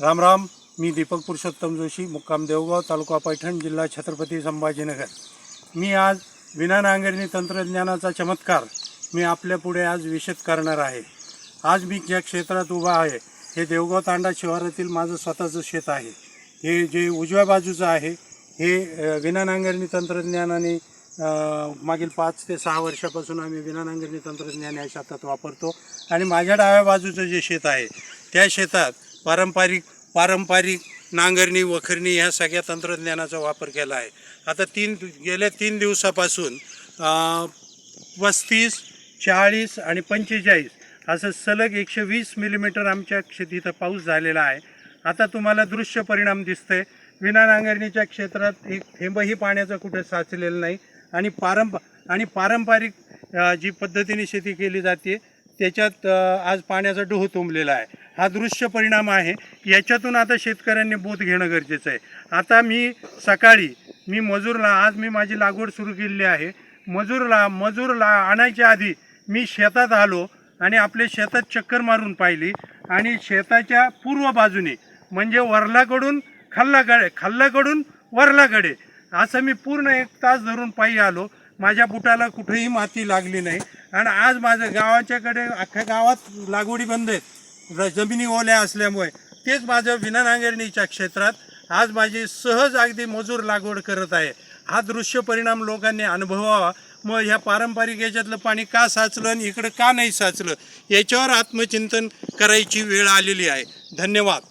राम राम मी दीपक पुरुषोत्तम जोशी मुक्काम देवगाव तालुका पैठण जिल्हा छत्रपती संभाजीनगर. मी आज विना नांगरणी तंत्रज्ञानाचा चमत्कार मी आपल्यापुढे आज विशद करणार आहे. आज मी ज्या क्षेत्रात उभा आहे हे देवगाव तांडा शिवारातील माझं स्वतःचं शेत आहे. हे जे उजव्या बाजूचं आहे हे विना नांगरणी तंत्रज्ञानाने मागील पाच ते सहा वर्षापासून आम्ही विना नांगरणी तंत्रज्ञान या शेतात वापरतो. आणि माझ्या डाव्या बाजूचं जे शेत आहे त्या शेतात पारंपरिक पारंपरिक नांगरणी वखरणी ह्या सगळ्या तंत्रज्ञानाचा वापर केला आहे. आता तीन गेल्या तीन दिवसापासून पस्तीस चाळीस आणि पंचेचाळीस असं सलग एकशे वीस मिलीमीटर आमच्या शेतीत पाऊस झालेला आहे. आता तुम्हाला दृश्य परिणाम दिसतंय. विना नांगरणीच्या क्षेत्रात एक थेंबही पाण्याचं कुठे साचलेलं नाही आणि पारंप आणि पारंपरिक जी पद्धतीने शेती केली जाते त्याच्यात आज पाण्याचा डोह तुंबलेला आहे. हा दृश्य परिणाम आहे. याच्यातून आता शेतकऱ्यांनी बोध घेणं गरजेचं आहे. आता मी सकाळी मी मजूरला आज मी माझी लागवड सुरू केलेली आहे. मजूरला मजूरला आणायच्या आधी मी शेतात आलो आणि आपल्या शेतात चक्कर मारून पाहिली आणि शेताच्या पूर्व बाजूने म्हणजे वरलाकडून खाल्लाकडे खाल्लाकडून वरलाकडे असं मी पूर्ण एक तास धरून पायी आलो. माझ्या बुटाला कुठेही माती लागली नाही. आणि आज माझं गावाच्याकडे अख्ख्या गावात लागवडी बंद आहेत. जमिनी ओल्या असल्यामुळे. तेच माझं विना नांगरणीच्या क्षेत्रात आज माझी सहज अगदी मजूर लागवड करत आहे. हा दृश्य परिणाम लोकांनी अनुभवावा. मग ह्या पारंपरिक याच्यातलं पाणी का साचलं आणि इकडं का नाही साचलं याच्यावर आत्मचिंतन करायची वेळ आलेली आहे. धन्यवाद.